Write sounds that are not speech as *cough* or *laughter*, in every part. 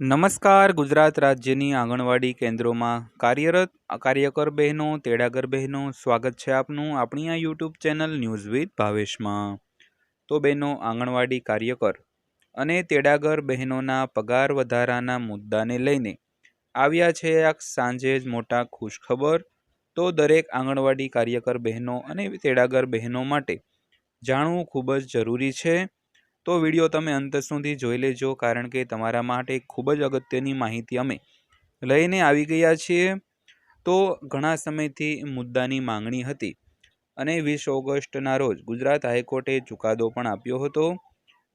નમસ્કાર, ગુજરાત રાજ્યની આંગણવાડી કેન્દ્રોમાં કાર્યરત, કાર્યકર બહેનો, તેડાગર બહેનો, સ્વાગત છે આપનું આપણી આ યુટ્યુબ ચેનલ ન્યૂઝ વિથ ભાવેશમાં. તો બહેનો, આંગણવાડી કાર્યકર અને તેડાગર બહેનોના પગાર વધારાના મુદ્દાને લઈને આવ્યા છે આ સાંજે જ મોટા ખુશખબર. તો દરેક આંગણવાડી કાર્યકર બહેનો અને તેડાગર બહેનો માટે જાણવું ખૂબ જ જરૂરી છે. તો વીડિયો તમે અંત સુધી જોઈ લેજો, કારણ કે તમારા માટે ખૂબ જ અગત્યની માહિતી અમે લઈને આવી ગયા છીએ. તો ઘણા સમયથી મુદ્દાની માંગણી હતી અને વીસ ઓગસ્ટના રોજ ગુજરાત હાઈકોર્ટે ચુકાદો પણ આપ્યો હતો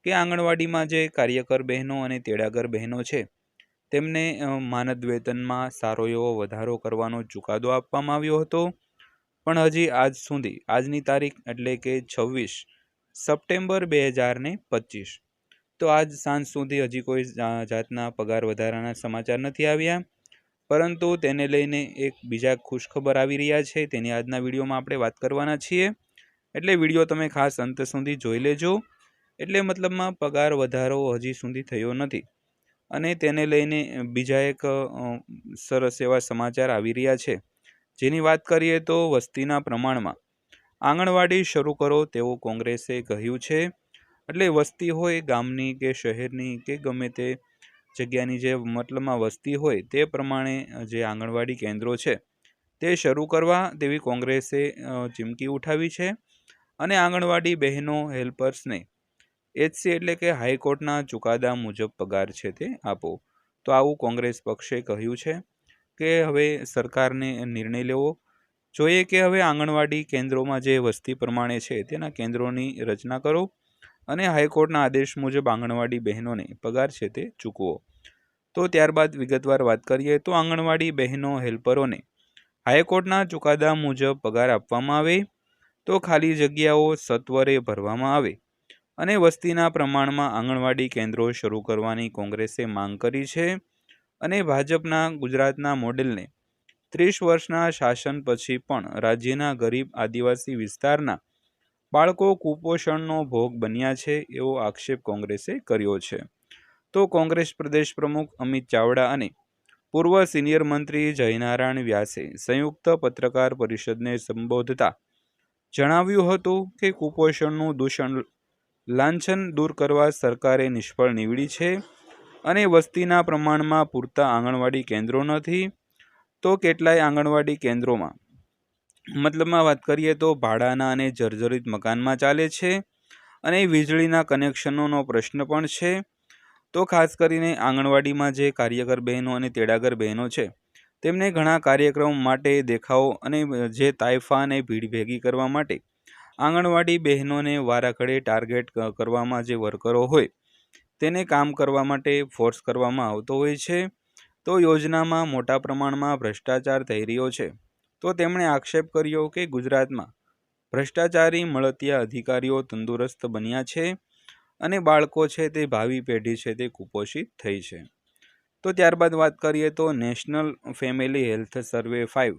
કે આંગણવાડીમાં જે કાર્યકર બહેનો અને તેડાગર બહેનો છે, તેમને માનદ વેતનમાં સારો એવો વધારો કરવાનો ચુકાદો આપવામાં આવ્યો હતો. પણ હજી આજ સુધી, આજની તારીખ એટલે કે છવ્વીસ સપ્ટેમ્બર બે હજાર ને પચીસ. તો આજ સાંજ સુધી હજી કોઈ જાતના પગાર વધારાના સમાચાર નથી આવ્યા, પરંતુ તેને લઈને એક બીજા ખુશખબર આવી રહ્યા છે. તેની આજના વિડીયોમાં આપણે વાત કરવાના છીએ. એટલે વીડિયો તમે ખાસ અંત સુધી જોઈ લેજો. એટલે મતલબમાં પગાર વધારો હજી સુધી થયો નથી. અને તેને લઈને બીજા એક સરસ એવા સમાચાર આવી રહ્યા છે. જેની વાત કરીએ તો વસ્તીના પ્રમાણમાં. આંગણવાડી શરૂ કરો તેવું કોંગ્રેસે કહ્યું છે. એટલે વસ્તી હોય ગામની કે શહેરની કે ગમે તે જગ્યાની જે મતલબમાં વસ્તી હોય તે પ્રમાણે જે આંગણવાડી કેન્દ્રો છે તે શરૂ કરવા તેવી કોંગ્રેસે ચીમકી ઉઠાવી છે. અને આંગણવાડી બહેનો, હેલ્પર્સને એચસી એટલે કે હાઈકોર્ટના ચુકાદા મુજબ પગાર છે તે આપો. તો આવું કોંગ્રેસ પક્ષે કહ્યું છે કે હવે સરકારને નિર્ણય લેવો જોઈએ કે હવે આંગણવાડી કેન્દ્રોમાં જે વસ્તી પ્રમાણે છે તેના કેન્દ્રોની રચના કરો અને હાઈકોર્ટના આદેશ મુજબ આંગણવાડી બહેનોને પગાર છે તે ચૂકવો. તો ત્યારબાદ વિગતવાર વાત કરીએ તો આંગણવાડી બહેનો હેલ્પરોને હાઈકોર્ટના ચુકાદા મુજબ પગાર આપવામાં આવે તો ખાલી જગ્યાઓ સત્વરે ભરવામાં આવે અને વસ્તીના પ્રમાણમાં આંગણવાડી કેન્દ્રો શરૂ કરવાની કોંગ્રેસે માંગ કરી છે અને ભાજપના ગુજરાતના મોડેલને ત્રીસ વર્ષના શાસન પછી પણ રાજ્યના ગરીબ આદિવાસી વિસ્તારના બાળકો કુપોષણનો ભોગ બન્યા છે એવો આક્ષેપ કોંગ્રેસે કર્યો છે. તો કોંગ્રેસ પ્રદેશ પ્રમુખ અમિત ચાવડા અને પૂર્વ સિનિયર મંત્રી જયનારાયણ વ્યાસે સંયુક્ત પત્રકાર પરિષદને સંબોધતા જણાવ્યું હતું કે કુપોષણનું દૂષણ લાંછન દૂર કરવા સરકારે નિષ્ફળ નીવડી છે અને વસ્તીના પ્રમાણમાં પૂરતા આંગણવાડી કેન્દ્રો નથી તો કેટલાય આંગણવાડી કેન્દ્રોમાં? મતલબમાં વાત કરીએ તો ભાડાના અને જર્જરિત મકાનમાં ચાલે છે અને વીજળીના કનેક્શનોનો પ્રશ્ન પણ છે. તો ખાસ કરીને આંગણવાડીમાં જે કાર્યકર બહેનો અને તેડાગર બહેનો છે, તેમને ઘણા કાર્યક્રમ માટે દેખાવો અને જે તાઇફા અને ભીડ ભેગી કરવા માટે આંગણવાડી બહેનોને વારાઘડે ટાર્ગેટ કરવામાં જે વર્કરો હોય, તેને કામ કરવા માટે ફોર્સ કરવામાં આવતો હોય છે. તો યોજનામાં મોટા પ્રમાણમાં ભ્રષ્ટાચાર થઈ રહ્યો છે. તો તેમણે આક્ષેપ કર્યો કે ગુજરાતમાં ભ્રષ્ટાચારી મળતિયા અધિકારીઓ તંદુરસ્ત બન્યા છે અને બાળકો છે તે ભાવિ પેઢી છે તે કુપોષિત થઈ છે. તો ત્યારબાદ વાત કરીએ તો national family health survey five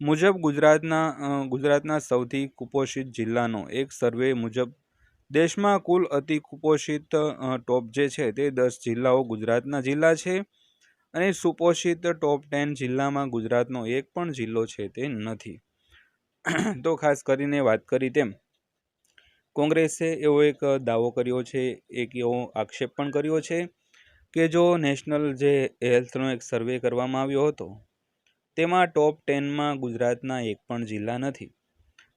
મુજબ ગુજરાતના ગુજરાતના સૌથી કુપોષિત જિલ્લાનો એક સર્વે મુજબ દેશમાં કુલ અતિ કુપોષિત ટોપ જે છે તે દસ જિલ્લાઓ ગુજરાતના જિલ્લા છે. અને સુપોષિત ટોપ ટેન જિલ્લામાં ગુજરાતનો એક પણ જિલ્લો છે તે નથી. *clears throat* તો ખાસ કરીને વાત કરી તેમ, કોંગ્રેસે એવો એક દાવો કર્યો છે, એક એવો આક્ષેપ પણ કર્યો છે કે જો નેશનલ જે હેલ્થનો એક સર્વે કરવામાં આવ્યો હતો, તેમાં ટોપ ટેનમાં ગુજરાતના એક પણ જિલ્લા નથી.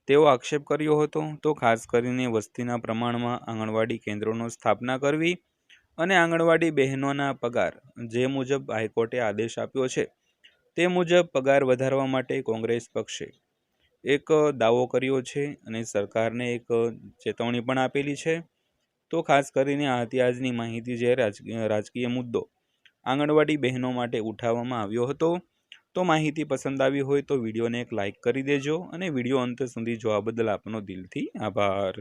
તેવો આક્ષેપ કર્યો હતો, તો ખાસ કરીને વસ્તીના પ્રમાણમાં આંગણવાડી કેન્દ્રોનો સ્થાપના કરવી અને આંગણવાડી બહેનોના પગાર, જે મુજબ હાઈકોર્ટે આદેશ આપ્યો છે, તે મુજબ પગાર વધારવા માટે કોંગ્રેસ પક્ષે એક દાવો કર્યો છે અને સરકારને એક ચેતવણી પણ આપેલી છે. તો ખાસ કરીને આજની માહિતી જે રાજકીય મુદ્દો આંગણવાડી બહેનો માટે ઉઠાવવામાં આવ્યો હતો. તો માહિતી પસંદ આવી હોય તો વિડીયોને એક લાઇક કરી દેજો અને વીડિયો અંત સુધી જોવા બદલ આપનો દિલથી આભાર.